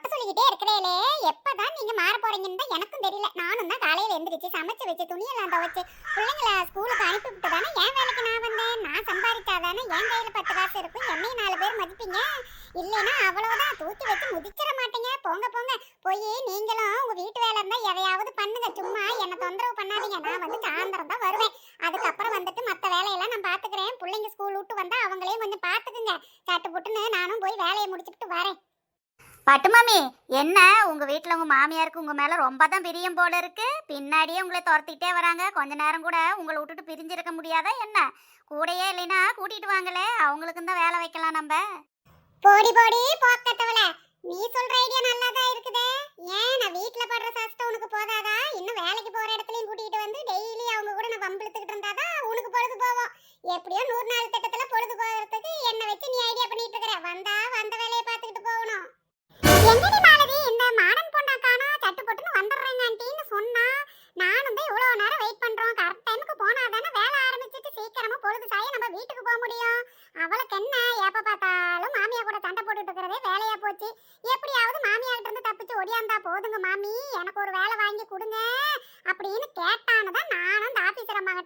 கொத்த சொல்லிக்கிட்டே இருக்கிறேலே எப்பதான் நீங்க மாற போறீங்கன்னு தான் எனக்கும் தெரியல. நானும் தான் காலையில எந்திரிச்சு சமைச்சு வச்சு துணியெல்லாம் துவைச்சு பிள்ளைங்கள ஸ்கூலுக்கு அனுப்பி விட்டு தானே என் வேலைக்கு நான் வந்தேன்? நான் சம்பாதிச்சாதானே? என் கையில பத்து காசு இருக்கும்? என்னையும் நாலு பேர் மதிப்பீங்க? இல்லைன்னா அவ்வளவுதான். தூக்கி வச்சு முதிச்சிட மாட்டீங்க. போங்க போங்க. போய் நீங்களும் உங்க வீட்டு வேலை இருந்தா எதையாவது பண்ணுங்க. சும்மா என்ன தொந்தரவு பண்ணாதீங்க. நான் வந்து சாயந்தரம் தான் வருவேன். அதுக்கப்புறம் வந்துட்டு மத்த வேலையெல்லாம் நான் பாத்துக்கிறேன். பிள்ளைங்க ஸ்கூல் விட்டு வந்தா அவங்களையும் கொஞ்சம் பாத்துக்குங்க. சட்டு புட்டுன்னு நானும் போய் வேலையை முடிச்சுட்டு வரேன். பட்டு மாமி என்ன? உங்க வீட்டில் உங்க மாமியாருக்கு உங்க மேல ரொம்ப தான் பிரியம் போல இருக்கு. பின்னாடியே உங்களை துரத்திக்கிட்டே வராங்க. கொஞ்ச நேரம் கூட உங்களை விட்டுட்டு பிரிஞ்சிருக்க முடியாதா என்ன? கூடயே இல்லைன்னா கூட்டிட்டு வாங்களே. அவங்களுக்கும் தான் வேலை வைக்கலாம் நம்ம. போடி போடி போக்கத்தவள நீ சொல்ற ஐடியா நல்லா தான் இருக்குதே. ஏன் நான் வீட்ல படுற கஷ்டம் உனக்கு போதாதா? இன்னும் வேலைக்கு போற இடத்துலயும் கூட்டிட்டு வந்து டெய்லி அவங்க கூட நான் வம்பிழுத்துக்கிட்டு இருந்தாதான் உனக்கு பொழுது போவோம் எப்படியோ நூறு நாள் திட்டத்துல பொழுது போகிறதுக்கு என்ன வச்சு நீ ஐடியா பண்ணிட்டு இருக்கிற. வந்தா வந்த வேலையை பார்த்துக்கிட்டு போகணும்.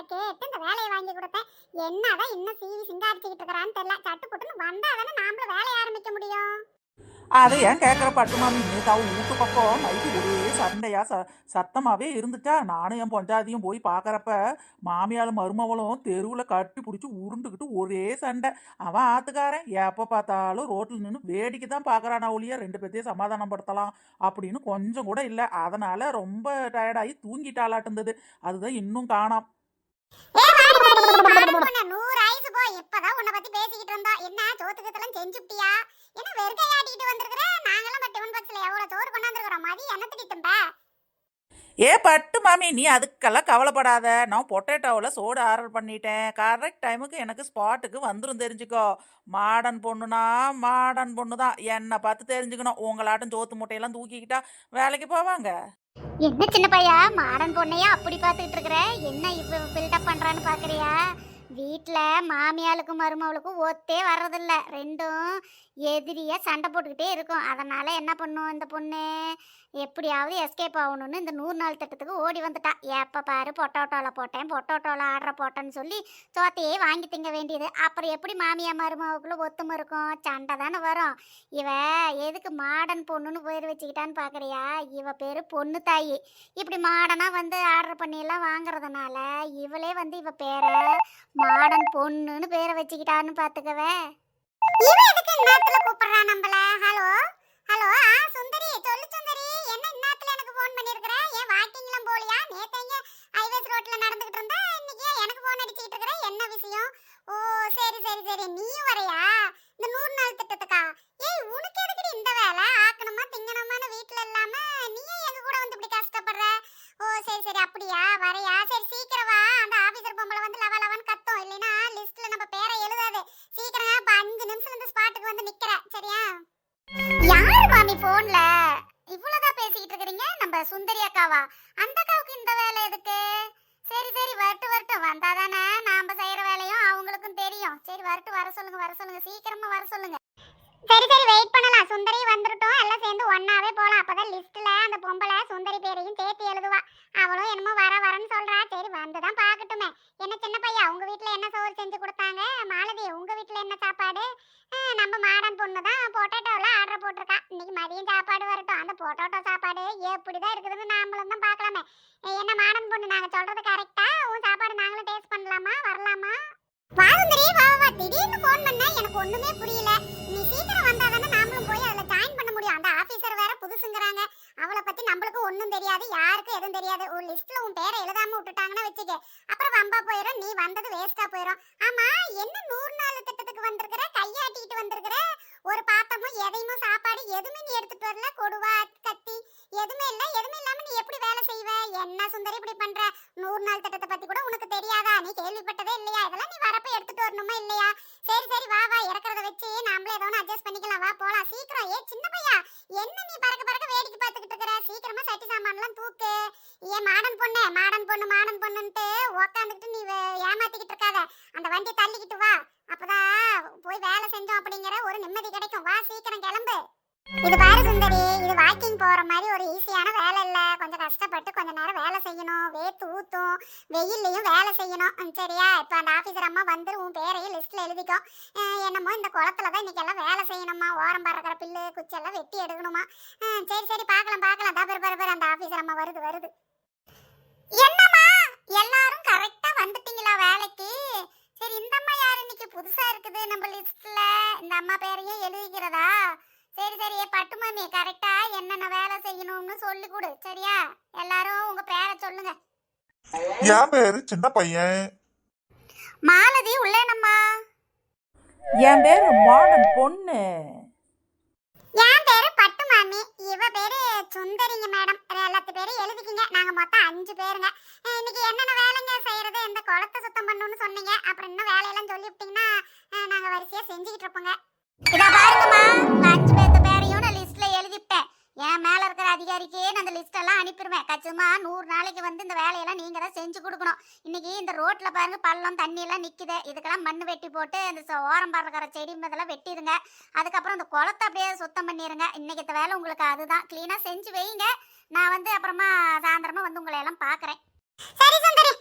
ஆபீசர் கேட்டு இந்த வேலையை வாங்கி கொடுத்தேன். என்னதான் இன்னும் சீவி சிங்காரிச்சுக்கிட்டு இருக்கிறான்னு தெரியல. சட்டு புட்டுன்னு வந்தா தானே நாமளும் வேலையை ஆரம்பிக்க முடியும். அதை ஏன் கேட்குற பட்டு மாமி? நேத்து வீட்டு பக்கம் நைட்டு ஒரே சண்டையா ச சத்தமாகவே இருந்துச்சா நானும் என் பொஞ்சாதியும் போய் பார்க்குறப்ப மாமியாலும் மருமவளும் தெருவில் கட்டி பிடிச்சி உருண்டுக்கிட்டு ஒரே சண்டை. அவன் ஆத்துக்காரன். எப்போ பார்த்தாலும் ரோட்டில் நின்று வேடிக்கை தான் பார்க்குறானா ஒழிய ரெண்டு பேர்த்தையும் சமாதானப்படுத்தலாம் அப்படின்னு கொஞ்சம் கூட இல்லை. அதனால் ரொம்ப டயர்டாகி தூங்கிட்டாலாட்டுந்தது அதுதான் இன்னும் காணாம். நூறு ஆயுசு போ இப்பதான் உன்னை பத்தி பேசிக்கிட்டு இருந்தா என்ன சோத்துக்கத்தெல்லாம் செஞ்சுட்டியா என்ன வெறுக்கையாட்டிட்டு வந்திருக்கிற? நாங்கெல்லாம் பட் டிஃபன் பாக்ஸ்ல எவ்வளவு சோறு கொண்டாந்துருக்கிறோம் மதி என்ன தும்ப ஏ பட்டு மாமி நீ அதுக்கெல்லாம் கவலைப்படாத. நான் பொட்டேட்டோவில் சோடு ஆர்டர் பண்ணிட்டேன். கரெக்ட் டைமுக்கு எனக்கு ஸ்பாட்டுக்கு வந்துடும் தெரிஞ்சுக்கோ. மாடன் பொண்ணுனா மாடன் பொண்ணு தான் என்னை பார்த்து தெரிஞ்சுக்கணும். உங்களாட்டும் சோத்து முட்டையெல்லாம் தூக்கிக்கிட்டா வேலைக்கு போவாங்க. என்ன சின்ன பையா? மாடன் பொண்ணையா அப்படி பார்த்துக்கிட்டு இருக்கிற? என்ன இப்போ பில்டப் பண்ணுறான்னு பார்க்குறியா? வீட்டில் மாமியாளுக்கும் மருமவளுக்கும் ஒத்தே வர்றதில்ல. ரெண்டும் எதிரியாக சண்டை போட்டுக்கிட்டே இருக்கும். அதனால் என்ன பண்ணும் இந்த பொண்ணு? எப்படியாவது எஸ்கேப் ஆகணும்னு இந்த நூறு நாள் திட்டத்துக்கு ஓடி வந்துட்டா. எப்போ பாரு பொட்டோட்டோவில் போட்டேன் பொட்டோட்டோவில் ஆர்டர் போட்டேன்னு சொல்லி சோத்தையே வாங்கி திங்க வேண்டியது. அப்புறம் எப்படி மாமியா மருமவுக்குள்ள ஒத்துமை இருக்கும்? சண்டை தானே வரும். இவ எதுக்கு மாடன் பொண்ணுன்னு பேர் வச்சுக்கிட்டான்னு பார்க்குறியா இவ பேர் பொண்ணு தாயி. இப்படி மாடனாக வந்து ஆர்டர் பண்ணியெல்லாம் வாங்குறதுனால இவளே வந்து இவ பேரை மாடன் பொண்ணுன்னு பேரை வச்சுக்கிட்டான்னு பார்த்துக்கவே இவன் எதுக்கு இந்நேரத்துல கூப்பிடுறா நம்மள? ஹலோ ஹலோ ஆ சுந்தரி சொல்லு சுந்தரி. என்ன இந்நேரத்துல எனக்கு ஃபோன் பண்ணிருக்கிற? ஏன் வாக்கிங்லாம் போலியா நேத்தங்க ஹைவேஸ் ரோட்ல நடந்துகிட்டு இருந்தா? இன்னைக்கு எனக்கு ஃபோன் அடிச்சிட்டு இருக்கிற? என்ன விஷயம்? ஓ சரி சரி சரி. நீயும் வரையா? இந்த நூறு நாள் திட்டத்துக்கா? ஏய் உனக்கு எதுக்குடி அக்காவா? அந்த அக்காவுக்கு இந்த வேலை எதுக்கு? சரி சரி வரட்டு வரட்டும். வந்தாதானே நாம செய்யற வேலையும் அவங்களுக்கும் தெரியும். சரி வரட்டு வர சொல்லுங்க வர சொல்லுங்க. சீக்கிரமா வர சொல்லுங்க. சரி சரி வெயிட் பண்ணலாம். சுந்தரி வந்துட்டோம் எல்லாம் சேர்ந்து ஒன்னாவே போலாம். அப்பதான் லிஸ்ட்ல அந்த பொம்பளை சுந்தரி பேரையும் சேர்த்து எழுதுவா. அவளும் என்னமோ வர வரன்னு சொல்றா. சரி வந்துதான் பாக்கட்டுமே என்ன சின்ன பையா உங்க வீட்டுல என்ன சோறு செஞ்சு கொடுத்தாங்க? மாலதி உங்க வீட்டுல என்ன சாப்பாடு? நம்ம மாடன் பொண்ணு தான் பொட்டேட்டோல ஆர்டர் போட்டு இன்னைக்கு மதியம் சாப்பாடு வரட்டும். அந்த பொட்டோட்டோ சாப்பாடு எப்படிதான் இருக்குதுன்னு நாமளும் தான் பார்க்கலாமே. என்ன மாடன் பொண்ணு? நாங்க சொல்றது கரெக்டா உன் சாப்பாடு நாங்களும் டேஸ்ட் பண்ணலாமா? வரலாமா? வா வா வா, திடீர்னு ஃபோன் பண்ணா. எனக்கு ஒண்ணுமே புரியல. நீ சீக்கிரம் வந்தாதானே நாமளும் போய் அதுல ஜாயின் பண்ண முடியும். அந்த ஆபீசர் வேற புதுசுங்கறாங்க. அவளை பத்தி நம்மளுக்கு ஒண்ணும் தெரியாது யாருக்கும் எதுவும் தெரியாது. ஒரு லிஸ்ட்ல உன் பேரை எழுதாம விட்டுட்டாங்கன்னா வச்சுக்க. அப்புறம் வம்பா போயிடும் நீ வந்தது வேஸ்டா போயிடும் ஆமா என்ன நூறு நாள் திட்டத்துக்கு வந்திருக்கிற? கையாட்டிக்கிட்டு வந்திருக்கிற? ஒரு பாத்தமும் எதையும் சாப்பாடு எதுவுமே நீ எடுத்துட்டு வரல. கொடுவா கத்தி எதுவுமே இல்ல. எதுவுமே இல்லாம நீ எப்படி வேலை செய்வ? என்ன சுந்தரி இப்படி பண்ற? நூறு நாள் திட்டத்தை பத்தி கூட உனக்கு தெரியாதா? நீ கேள்விப்பட்டதே இல்லையா? இதெல்லாம் நீ வரப்ப எடுத்துட்டு வரணுமா இல்லையா? சரி சரி வா வா இறக்கறத வச்சு நாமளே ஏதோ ஒன்று அட்ஜஸ்ட் பண்ணிக்கலாம். வா போலாம். சீக்கிரம். ஏ சின்ன பையா என்ன நீ பறக்க பறக்க வேடிக்கை பார்த்துக்கிட்டு இருக்கிற? சீக்கிரமா சட்டி சாமான்லாம் தூக்கு. ஏன் மாடன் பொண்ணு மாடன் பொண்ணு மாடன் பொண்ணுன்ட்டு உக்காந்துக்கிட்டு நீ ஏமாத்திக்கிட்டு இருக்காத. அந்த வண்டியை தள்ளிக்கிட்டு வா. அப்பதான் போய் வேலை செஞ்சோம் அப்படிங்கிற ஒரு நிம்மதி கிடைக்கும். வா சீக்கிரம் கிளம்பு. இது பாரு சுந்தரி இது வாக்கிங் போற மாதிரி ஒரு ஈஸியான வேலை இல்ல. கொஞ்சம் கஷ்டப்பட்டு கொஞ்ச நேரம் வேலை செய்யணும். வேத்து ஊத்தும். வெயில்லையும் வேலை செய்யணும். சரியா? இப்ப அந்த ஆபீசர் அம்மா வந்து உன் பேரையும் லிஸ்ட்ல எழுதிக்கோ. என்னமோ இந்த குளத்துல தான் இன்னைக்கு எல்லாம் வேலை செய்யணுமா? ஓரம் பறக்கிற பில்லு குச்செல்லாம் வெட்டி எடுக்கணுமா? சரி சரி பார்க்கலாம் பார்க்கலாம். தா பெரு பெரு அந்த ஆபீசர் அம்மா வருது வருது. என்னம்மா? எல்லாரும் கரெக்டா வந்துட்டீங்களா வேலைக்கு? சரி இந்த அம்மா யார்? இன்னைக்கு புதுசா இருக்குது நம்ம லிஸ்ட்ல இந்த அம்மா பேரையும் எழுதிக்கிறதா? சரி சரி. பட்டு மாமி கரெக்டா என்னென்ன வேலை செய்யணும்னு சொல்லி கொடு. சரியா? எல்லாரும் உங்க பேரை சொல்லுங்க. என் பேரு சின்ன பையன். மாலதி உள்ளேனம்மா என் பேரு மாடர்ன் பொண்ணு. என் பேரு பட்டு மாமி. இவ பேரு சுந்தரிங்க மேடம். எல்லாத்து பேரும் எழுதிக்கிங்க. நாங்க மொத்தம் அஞ்சு பேருங்க. இன்னைக்கு என்னென்ன வேலைங்க? சொன்னீங்க அப்புறம் இன்னும் வேலையெல்லாம் சொல்லிவிட்டீங்கன்னா விட்டீங்கன்னா நாங்க வரிசையா செஞ்சுக்கிட்டு இருப்போங்க. இத பாருங்கம்மா அஞ்சு பேர்த்த பேரையும் நான் லிஸ்ட்ல எழுதிட்டேன் என் மேல இருக்கிற அதிகாரிக்கே நான் அந்த லிஸ்ட் எல்லாம் அனுப்பிடுவேன் கச்சுமா நூறு நாளைக்கு வந்து இந்த வேலையெல்லாம் நீங்க தான் செஞ்சு கொடுக்கணும். இன்னைக்கு இந்த ரோட்ல பாருங்க பள்ளம் தண்ணி எல்லாம் நிக்குது. இதுக்கெல்லாம் மண்ணு வெட்டி போட்டு அந்த ஓரம் பறக்கிற செடி இதெல்லாம் வெட்டிடுங்க அதுக்கப்புறம் அந்த குளத்தை அப்படியே சுத்தம் பண்ணிடுங்க இன்னைக்கு இந்த வேலை உங்களுக்கு அதுதான். கிளீனா செஞ்சு வைங்க. நான் வந்து அப்புறமா சாயந்தரமா வந்து உங்களை எல்லாம் பாக்குறேன். சரி சுந்தரி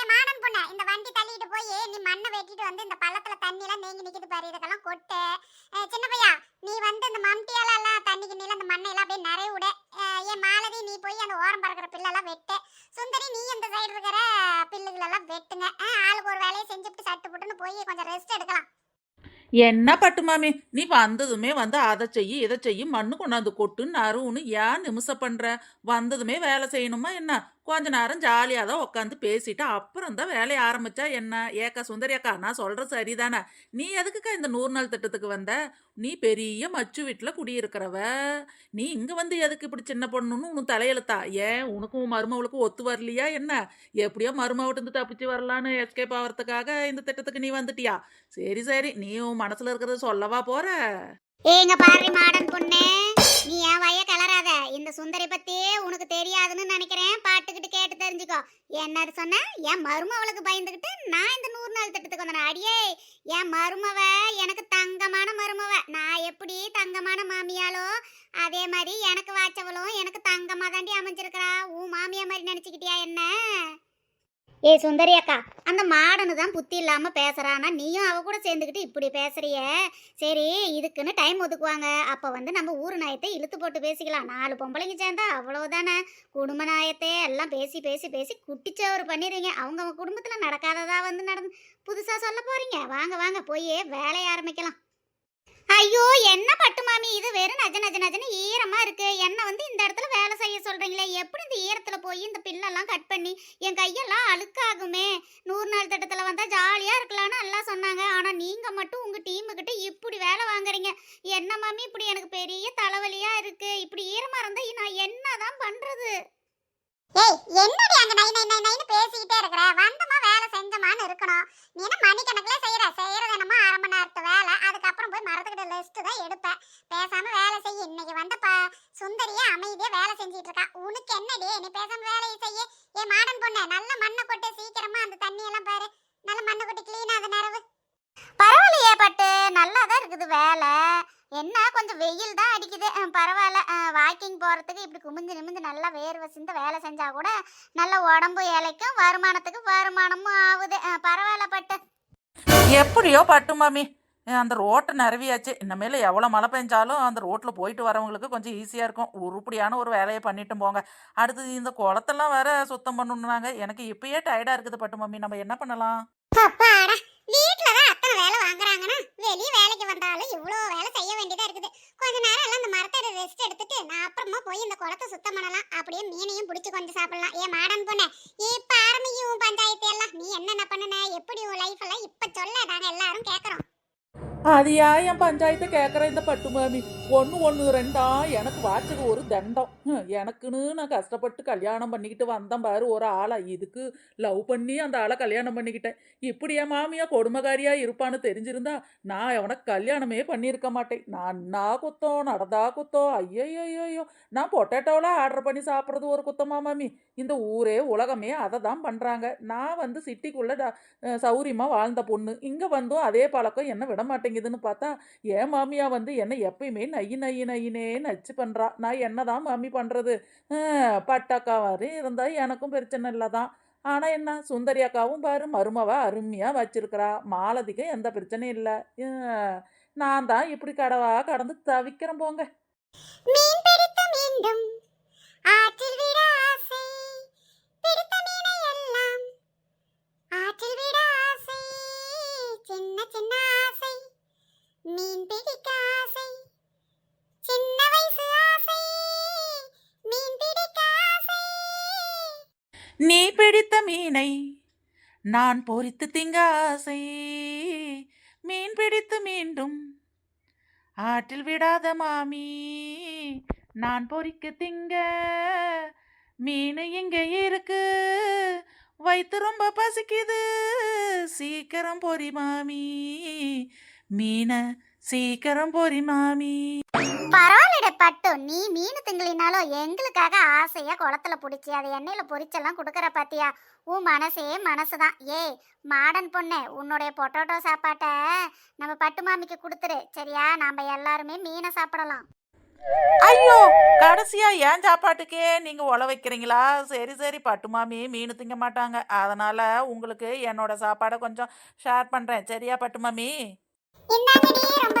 ஏ மாடன் பொண்ணு இந்த வண்டி தள்ளிட்டு போய் நீ மண்ணை வெட்டிட்டு வந்து இந்த பள்ளத்துல தண்ணி எல்லாம் நீங்கி நிக்குது பாரு இதெல்லாம் கொட்டு. சின்ன பையா நீ வந்து இந்த மம்டியால எல்லாம் தண்ணிக்கு நீல அந்த மண்ணை எல்லாம் அப்படியே நிறைய விட ஏன் மாலதி நீ போய் அந்த ஓரம் பறக்கிற பில்லெல்லாம் வெட்டு. சுந்தரி நீ இந்த சைடு இருக்கிற பில்லுகளெல்லாம் வெட்டுங்க. ஆளுக்கு ஒரு வேலையை செஞ்சுட்டு சட்டு புட்டுன்னு போய் கொஞ்சம் ரெஸ்ட் எடுக்கலாம். என்ன பட்டு மாமி? நீ வந்ததுமே வந்து அதை செய்யி இதை செய்யி மண்ணு கொண்டாந்து கொட்டுன்னு அருவுன்னு ஏன் நிமிஷம் பண்ற? வந்ததுமே வேலை செய்யணுமா என்ன? கொஞ்ச நேரம் ஜாலியாக தான் உட்காந்து பேசிட்டு அப்புறம் தான் வேலையை ஆரம்பிச்சா என்ன? ஏக்கா சுந்தரி அக்கா நான் சொல்றது சரிதானே? நீ எதுக்குக்கா இந்த நூறு நாள் திட்டத்துக்கு வந்த? நீ பெரிய மச்சு வீட்டில் குடியிருக்கிறவ. நீ இங்கே வந்து எதுக்கு இப்படி சின்ன பொண்ணுன்னு உனக்கு தலையெழுத்தா? ஏன் உனக்கும் மருமவளுக்கும் ஒத்து வரலையா என்ன? எப்படியோ மருமவட்டிருந்து தப்பிச்சு வரலான்னு எஸ்கேப் ஆகிறதுக்காக இந்த திட்டத்துக்கு நீ வந்துட்டியா? சரி சரி. நீ உன் மனசுல இருக்கிறத சொல்லவா போகிற ஏங்க பாரு மாடன் பொண்ணு. நீ என் வய இந்த சுந்தரி பத்தியே உனக்கு தெரியாதுன்னு நினைக்கிறேன். பாட்டுக்கிட்டு கேட்டு தெரிஞ்சுக்கோ. என்னது சொன்ன? என் மருமவளுக்கு பயந்துக்கிட்டு நான் இந்த நூறு நாள் திட்டத்துக்கு வந்தேன்? அடியே என் மருமவ எனக்கு தங்கமான மருமவ. நான் எப்படி தங்கமான மாமியாலோ அதே மாதிரி எனக்கு வாச்சவளும் எனக்கு தங்கமாக தாண்டி அமைஞ்சிருக்கிறா. உன் மாமியா மாதிரி நினச்சிக்கிட்டியா என்ன? ஏ சுந்தரி அக்கா அந்த மாடனு தான் புத்தி இல்லாமல் பேசுகிறானா நீயும் அவ கூட சேர்ந்துக்கிட்டு இப்படி பேசுறிய. சரி இதுக்குன்னு டைம் ஒதுக்குவாங்க. அப்போ வந்து நம்ம ஊர் நாயத்தை இழுத்து போட்டு பேசிக்கலாம். நாலு பொம்பளைங்க சேர்ந்தா அவ்வளோதானே குடும்ப நாயத்தை எல்லாம் பேசி பேசி பேசி குட்டிச்சவர் பண்ணிடுவீங்க அவங்க குடும்பத்தில் நடக்காததாக வந்து நடந்து புதுசாக சொல்ல போகிறீங்க வாங்க வாங்க போய் வேலையை ஆரம்பிக்கலாம். ஐயோ என்ன பட்டு மாமி? இது வெறும் நஜ நஜ நஜன்னு ஈரமா இருக்கு. என்ன வந்து இந்த இடத்துல வேலை செய்ய சொல்றீங்களே? எப்படி இந்த ஈரத்துல போய் இந்த பில்லெல்லாம் கட் பண்ணி என் கையெல்லாம் அழுக்காகுமே? நூறு நாள் திட்டத்துல வந்தா ஜாலியா இருக்கலாம்னு எல்லாம் சொன்னாங்க. ஆனா நீங்க மட்டும் உங்க டீமு கிட்ட இப்படி வேலை வாங்குறீங்க. என்ன மாமி இப்படி எனக்கு பெரிய தலைவலியா இருக்கு. இப்படி ஈரமா இருந்தா நான் என்னதான் பண்றது? ஏய் என்னடி அங்க நை நை நை நைன்னு பேசிக்கிட்டே இருக்கிற? வந்தமா வேலை செஞ்சமான்னு இருக்கணும். நீ என்ன மணிக்கணக்குல செய்யற? செய்யறது என்னமோ அரை மணி நேரத்து வேலை. அதுக்கப்புறம் போய் மரத்துக்கிட்ட லிஸ்ட் தான் எடுப்பேன். பேசாம வேலை செய்ய. இன்னைக்கு வந்த ப சுந்தரியே அமைதியா வேலை செஞ்சிட்டு இருக்கா உனக்கு என்னடி? நீ பேசாம வேலையை செய்ய. ஏ மாடன் பொண்ணு நல்ல மண்ணை கொட்டு சீக்கிரமா அந்த தண்ணி எல்லாம் பாரு. நல்ல மண்ணை கொட்டி கிளீனா அது நிறவு பரவாயில்லையே பட்டு. நல்லா தான் இருக்குது வேலை. என்ன கொஞ்சம் வெயில் தான் அடிக்குது. பரவாயில்ல. வாக்கிங் போகிறதுக்கு இப்படி குமிஞ்சு நிமிந்து நல்லா வேர்வை சிந்து வேலை செஞ்சா கூட நல்ல உடம்பு இலைக்கும் வருமானத்துக்கு வருமானமும் ஆகுது பரவாயில்ல பட்டு. எப்படியோ பட்டு மாமி. அந்த ரோட்டை நிறவியாச்சு இனிமேல் எவ்வளோ மழை பெஞ்சாலும் அந்த ரோட்டில் போயிட்டு வரவங்களுக்கு கொஞ்சம் ஈஸியாக இருக்கும். உருப்படியான ஒரு வேலையை பண்ணிட்டு போங்க. அடுத்தது இந்த குளத்தெல்லாம் வேற சுத்தம் பண்ணணுன்னாங்க எனக்கு இப்பயே டயர்டாக இருக்குது பட்டு மாமி. நம்ம என்ன பண்ணலாம் அப்பாடா வீட்ல தான் அத்தனை வேலை வாங்குறாங்கன்னா வெளிய வேலைக்கு வந்தாலும் இவ்வளோ வேலை செய்ய வேண்டியதா இருக்குது. கொஞ்ச நேரம் எல்லாம் அந்த மரத்தோட ரெஸ்ட் எடுத்துட்டு நான் அப்புறமா போய் இந்த குளத்தை சுத்தம் பண்ணலாம். அப்படியே மீனையும் பிடிச்சி கொஞ்சம் சாப்பிடலாம். ஏன் மாடன் பொண்ணு இப்ப ஆரம்பிக்கும் பஞ்சாயத்து எல்லாம் நீ என்னென்ன பண்ணுன எப்படி உன் லைஃப் எல்லாம் இப்ப சொல்ல நாங்க எல்லாரும் கேக்குறோம். அது ஏன் என் பஞ்சாயத்தை கேட்குற இந்த பட்டு மாமி ஒன்று ஒன்று ரெண்டா எனக்கு வாட்சது ஒரு தண்டம் எனக்குன்னு நான் கஷ்டப்பட்டு கல்யாணம் பண்ணிக்கிட்டு வந்தேன் பாரு ஒரு ஆளை இதுக்கு லவ் பண்ணி அந்த ஆளை கல்யாணம் பண்ணிக்கிட்டேன் இப்படி என் மாமியா கொடுமைக்காரியா இருப்பான்னு தெரிஞ்சிருந்தா நான் அவனுக்கு கல்யாணமே பண்ணியிருக்க மாட்டேன் நன்னா குத்தம் நடந்தா குத்தம் ஐயோ நான் பொட்டேட்டோவில் ஆர்டர் பண்ணி சாப்பிட்றது ஒரு குத்தமா மாமி இந்த ஊரே உலகமே அதை தான் பண்ணுறாங்க நான் வந்து சிட்டிக்குள்ளே சௌரியமாக வாழ்ந்த பொண்ணு இங்கே வந்தும் அதே பழக்கம் என்ன விட மாட்டேன் மாட்டேங்குதுன்னு பார்த்தா என் மாமியா வந்து என்னை எப்பயுமே நையு நையு நையினே நச்சு பண்ணுறா நான் என்னதான் மாமி பண்ணுறது பட்டாக்காவாரு இருந்தால் எனக்கும் பிரச்சனை இல்லை தான். ஆனால் என்ன? சுந்தரி அக்காவும் பாரு மருமவா அருமையாக வச்சிருக்கிறா. மாலதிக்கு எந்த பிரச்சனையும் இல்லை. நான் தான் இப்படி கடவா கடந்து தவிக்கிறேன் போங்க. மீன் பிடித்து மீண்டும் ஆற்றில் விட மீனை நான் பொரித்து திங்க ஆசை மீன் பிடித்து மீண்டும் ஆற்றில் விடாத மாமி நான் பொறிக்க திங்க மீன் இங்கே இருக்கு வயிற்று ரொம்ப பசிக்குது சீக்கிரம் பொறி மாமி மீனை சீக்கிரம் பொரி மாமி. பரவாயில்லடே பட்டு. நீ மீன் திங்கலினாலும் எங்களுக்காக ஆசையா குளத்துல பிடிச்சி அதை எண்ணெயில பொரிச்செல்லாம் கொடுக்குற பாத்தியா? உன் மனசே மனசுதான். ஏய் மாடன் பொண்ணு உன்னுடைய பொட்டோட்டோ சாப்பாட்டை நம்ம பட்டு மாமிக்கு கொடுத்துரு. சரியா? நாம எல்லாருமே மீனை சாப்பிடலாம். ஐயோ கடைசியா ஏன் சாப்பாட்டுக்கே நீங்க உழ வைக்கிறீங்களா? சரி சரி பட்டு மாமி மீன் திங்க மாட்டாங்க. அதனால உங்களுக்கு என்னோட சாப்பாடை கொஞ்சம் ஷேர் பண்றேன். சரியா பட்டு மாமி? இந்தாங்கடி ரொம்ப